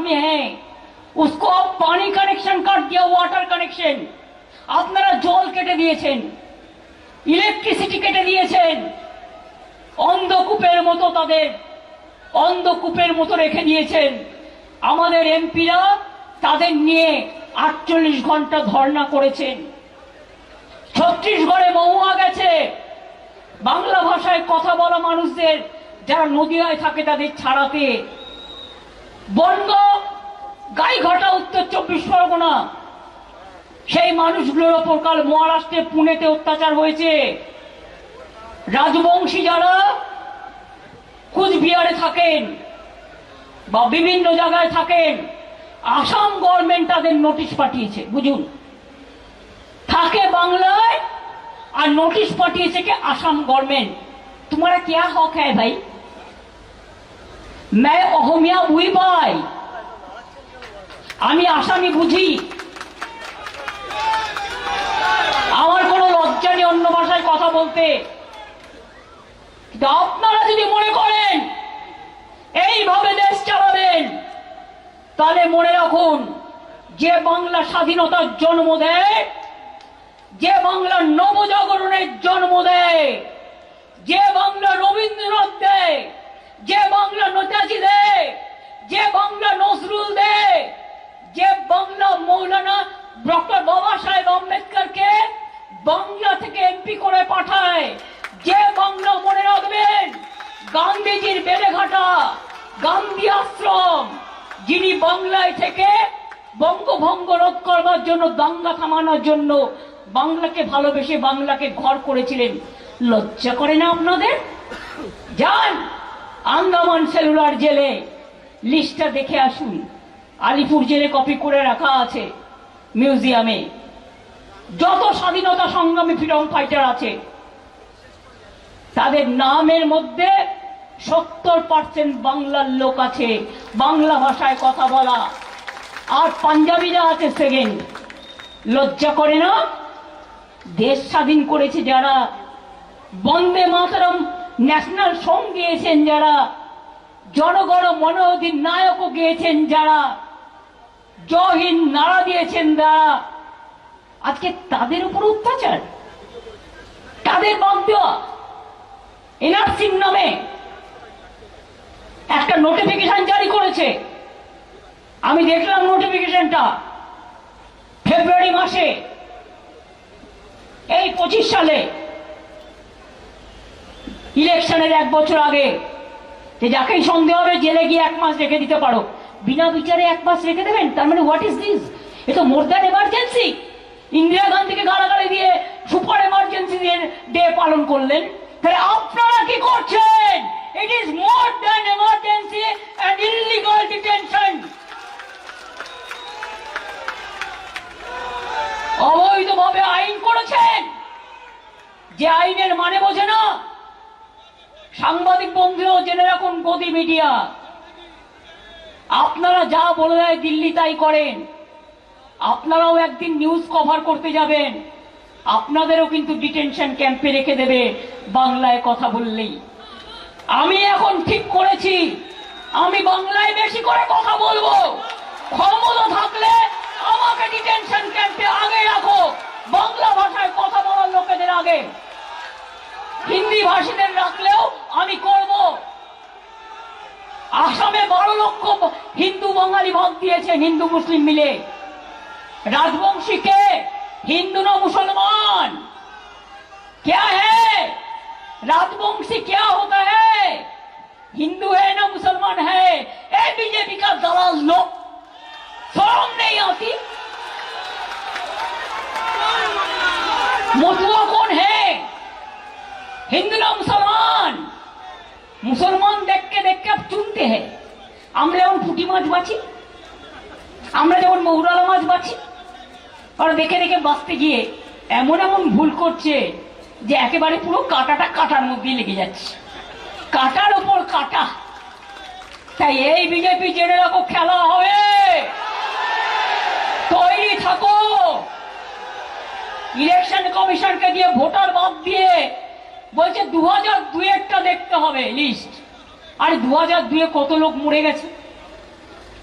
में है उसको अब पानी कनेक्शन काट दिया वाटर कनेक्शन আপনারা জল কেটে দিয়েছেন ইলেকট্রিসিটি কেটে দিয়েছেন অন্ধকূপের মতো তাদের অন্ধকূপের মতো রেখে দিয়েছেন আমাদের এমপিরা তাদের নিয়ে আটচল্লিশ ঘন্টা ধর্ণা করেছেন ছত্রিশগড়ে মহুয়া গেছে বাংলা ভাষায় কথা বলা মানুষদের যারা নদিয়ায় থাকে তাদের ছাড়াতে বর্ণ গাই ঘটা উত্তর চব্বিশ পরগনা। সেই মানুষগুলোর ওপর কাল মহারাষ্ট্রে, পুনেতে অত্যাচার হয়েছে। রাজবংশী যারা কুচবিহারে থাকেন বা বিভিন্ন জায়গায় থাকেন, আসাম গভর্নমেন্ট তাদের নোটিশ পাঠিয়েছে, বুঝুন। থাকে বাংলায় আর নোটিশ পাঠিয়েছে কি আসাম গভর্নমেন্ট তোমারা কে হক হ্যাঁ ভাই? मैं অহমিয়া বুঝি পাই আমি আসামি বুঝি আমার কোনো লজ্জা নেই অন্য ভাষায় কথা বলতে আপনারা যদি মনে করেন এইভাবে দেশ চালাবেন তাহলে মনে রাখুন যে বাংলা স্বাধীনতার জন্ম দেয় যে বাংলা নবজাগরণের জন্ম দেয় যে বাংলা রবীন্দ্রনাথ দেয় যে বাংলা নেতাজি দে, যে বাংলা নজরুল দে, যে বাংলা মৌলানা ডক্টর বাবা সাহেব আম্বেদকরকে বাংলা থেকে এমপি করে পাঠায়। যে বাংলা মনে রাখবেন, গান্ধীজির বেড়েঘাটা গান্ধী আশ্রম, যিনি বাংলায় থেকে বঙ্গভঙ্গ রোধ করবার জন্য দাঙ্গা থামানোর জন্য বাংলাকে ভালোবেসে বাংলাকে ঘর করেছিলেন। লজ্জা করে না আপনাদের? যান! আন্দামান সেলুলার জেলে লিস্টটা দেখে আসুন। আলিপুর জেলে কপি করে রাখা আছে মিউজিয়ামে। যত স্বাধীনতা সংগ্রামী ফ্রিডম ফাইটার আছে, তাদের নামের মধ্যে সত্তর পার্সেন্ট বাংলার লোক আছে, বাংলা ভাষায় কথা বলা। আর পাঞ্জাবিরা আছে সেকেন্ড। লজ্জা করে না? দেশ স্বাধীন করেছে যারা বন্দে মাতরম ন্যাশনাল সং গিয়েছেন যারা, জনগণ মনোধির নায়কও গিয়েছেন যারা জহিন নাড়া দিয়েছেন যারা আজকে তাদের উপর অত্যাচার, তাদের বাদ দেওয়া নামে একটা নোটিফিকেশন জারি করেছে। আমি দেখলাম নোটিফিকেশনটা ফেব্রুয়ারি মাসে, এই পঁচিশ সালে। ইলেকশনের এক বছর আগে। যে যাকেই সন্দেহ হবে, জেলে গিয়ে এক মাস রেখে দিতে পারো। বিনা বিচারে এক মাস রেখে দেবেন? তার মানে হোয়াট ইজ দিস এ তো মোর দ্যান এমার্জেন্সি ইন্দিরা গান্ধীকে গালাগালি দিয়ে সুপার এমার্জেন্সি দিয়ে ডে পালন করলেন। তাহলে আপনারা কি করছেন? It is more than emergency and illegal detention অবৈধভাবে আইন করেছেন। যে আইনের মানে বোঝে না। সাংবাদিক বন্ধুরাও জেনে রাখুন, গদি মিডিয়া। আপনারা যা বলে দেয় দিল্লি তাই করেন। আপনারাও একদিন নিউজ কভার করতে যাবেন। আপনাদেরও কিন্তু ডিটেনশন ক্যাম্পে রেখে দেবে, বাংলায় কথা বললেই। আমি এখন ঠিক করেছি। আমি বাংলায় বেশি করে কথা বলব। ক্ষমতা থাকলে আমাকে ডিটেনশন ক্যাম্পে আগে রাখো। বাংলা ভাষায় কথা বলার লোকেদের আগে। হিন্দি ভাষীদের রাখলেও আমি করব আসামে বারো লক্ষ হিন্দু বাঙালি ভাগ দিয়েছেন হিন্দু মুসলিম মিলে राजवंशी के हिंदू ना मुसलमान क्या है राजवंशी क्या होता है हिंदू है ना मुसलमान है ए बीजेपी का दलाल लोग शर्म नहीं आती मथुआ कौन है हिंदू ना मुसलमान মুসলমান দেখকে দেখকে আপ চুনতে হয় আমরা যেমন পুঁটি মাছ বাছি আমরা যেমন মৌরালা মাছ বাছি আর দেখে দেখে বাঁচতে গিয়ে এমন এমন ভুল করছে যে একেবারে পুরো কাঁটাটা কাটার মধ্যে লেগে যাচ্ছে কাটার ওপর কাটা তাই এই বিজেপি জেনে রাখো খেলা হবে তৈরি থাকো ইলেকশন কমিশনকে দিয়ে ভোটার বাদ দিয়ে বলছে দু হাজার দুয়েরটা দেখতে হবে লিস্ট আর দু হাজার দুয়ে কত লোক মরে গেছে?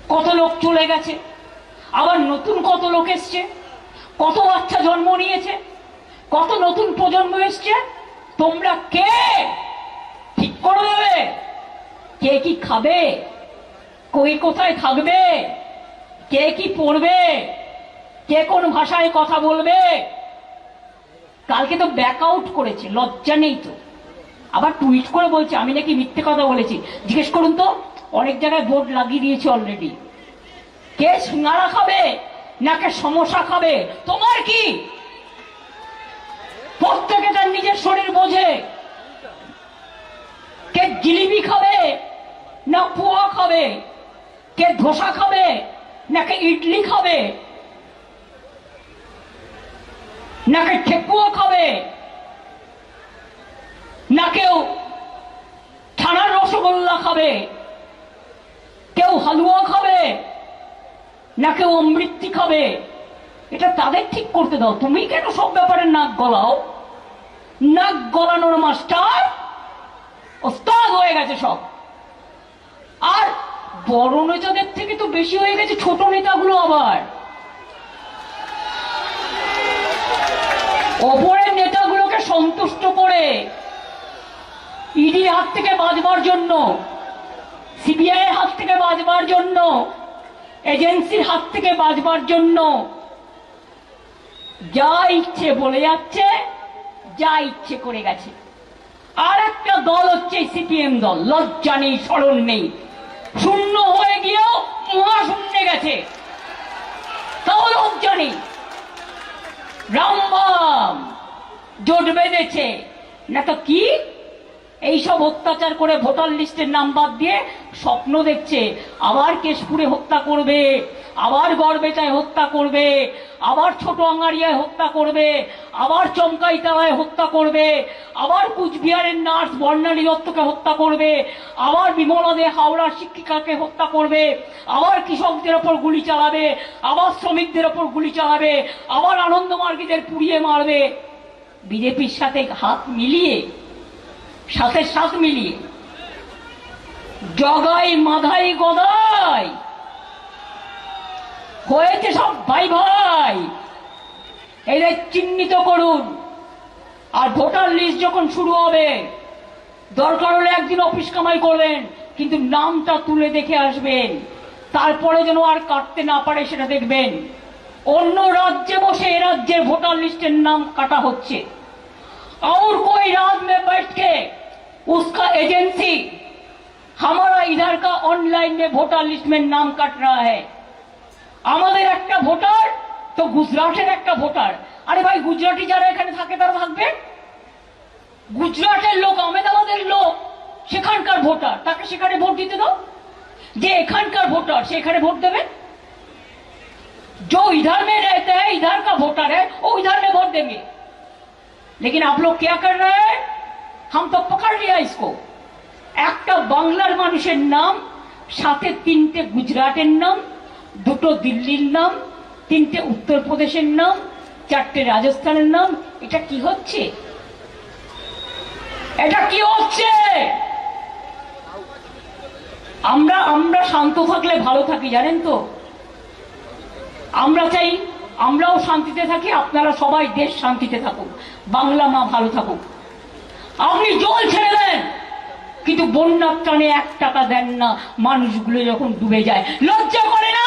কত লোক চলে গেছে? আবার নতুন কত লোক এসছে? কত বাচ্চা জন্ম নিয়েছে? কত নতুন প্রজন্ম এসছে? তোমরা কে? ঠিক করে দেবে। কে কি খাবে? কই কোথায় থাকবে? কে কি পড়বে? কে কোন ভাষায় কথা বলবে? কালকে তো ব্যাক আউট করেছে, লজ্জা নেই তো। আবার টুইট করে বলছে, আমি নাকি মিথ্যে কথা বলেছি। জিজ্ঞেস করুন তো, অনেক জায়গায় বোর্ড লাগিয়ে দিয়েছে অলরেডি কে সিঙ্গারা খাবে, নাকে সমস্যা খাবে? তোমার কি? প্রত্যেকে তার নিজের শরীর বোঝে। কে জিলিপি খাবে, না পোয়া খাবে? কে ধোসা খাবে, নাকি ইডলি খাবে? নাকি ঠেকুয়া খাবে। না কেউ ছানার রসগোল্লা খাবে। কেউ হালুয়া খাবে। না কেউ অমৃতি খাবে। এটা তাদের ঠিক করতে দাও। তুমি কেন সব ব্যাপারে নাক গলাও? নাক গলানোর মাস্টার ওস্তাদ হয়ে গেছে সব। আর বড় নেতাদের থেকে তো বেশি হয়ে গেছে ছোট নেতাগুলো আবার। ওপরের নেতাগুলোকে সন্তুষ্ট করে ইডি হাত থেকে বাঁচবার জন্য সিবিআই হাত থেকে বাঁচবার জন্য, এজেন্সির হাত থেকে বাঁচবার জন্য যা ইচ্ছে বলে যাচ্ছে, যা ইচ্ছে করে গেছে। আর একটা দল হচ্ছে সিপিএম দল, লজ্জা নেই, স্মরণ নেই। শূন্য হয়ে গিয়েও মহাশূন্যে গেছে। তাও লজ্জা নেই। রামবাম। জোট বেঁধেছে। না তো কি? এইসব অত্যাচার করে ভোটার লিস্টের নাম বাদ দিয়ে স্বপ্ন দেখছে। আবার কেশপুরে হত্যা করবে। আবার গড়বেতায় হত্যা করবে, আবার ছোট আঙ্গারিয়ায় হত্যা করবে, আবার চমকাইতায় হত্যা করবে, আবার কুচবিহারের নার্স বর্ণালী দত্তকে হত্যা করবে, আবার বিমলা দে হাওড়ার শিক্ষিকাকে হত্যা করবে, আবার কৃষকদের ওপর গুলি চালাবে, আবার শ্রমিকদের ওপর গুলি চালাবে, আবার আনন্দমার্গীদের পুড়িয়ে মারবে। বিজেপির সাথে হাত মিলিয়ে, সাথে সাথ মিলিয়ে, জগাই মাধাই গদাই হয়েছে সব ভাই ভাই এদের চিহ্নিত করুন আর ভোটার লিস্ট যখন শুরু হবে দরকার হলে একদিন অফিস কামাই করবেন কিন্তু নামটা তুলে দেখে আসবেন তারপরে যেন আর কাটতে না পারে সেটা দেখবেন অন্য রাজ্যে বসে এ রাজ্যের ভোটার লিস্টের নাম কাটা হচ্ছে और कोई राज में बैठ के उसका एजेंसी हमारा इधर का ऑनलाइन में वोटर लिस्ट में नाम काट रहा है আমাদের একটা ভোটার তো গুজরাটের একটা ভোটার আরে ভাই গুজরাটি যারা এখানে থাকে তারা থাকবে গুজরাটের লোক আহমেদাবাদের লোক সেখানকার ভোটার তাকে সেখানে ভোট দিতে দাও যে এখানকার ভোটার সে এখানে ভোট দেবে जो इधर में रहते हैं इधर का वोटर है वो इधर में वोट देंगे लेकिन आप लोग क्या कर रहे हैं हम तो पकड़ लिया इसको একটা বাংলার মানুষের নাম সাথে তিনটে গুজরাটের নাম দুটো দিল্লির নাম, তিনটে উত্তরপ্রদেশের নাম, চারটে রাজস্থানের নাম, এটা কি হচ্ছে? এটা কি হচ্ছে? আমরা আমরা শান্ত থাকলে ভালো থাকি, জানেন তো? আমরা চাই, আমরাও শান্তিতে থাকি, আপনারা সবাই দেশ শান্তিতে থাকুক, বাংলা মা ভালো থাকুক। আপনি জল ছেড়ে দেন, কিন্তু বন্যার টানে এক টাকা দেন না, মানুষগুলো যখন ডুবে যায়, লজ্জা করে না?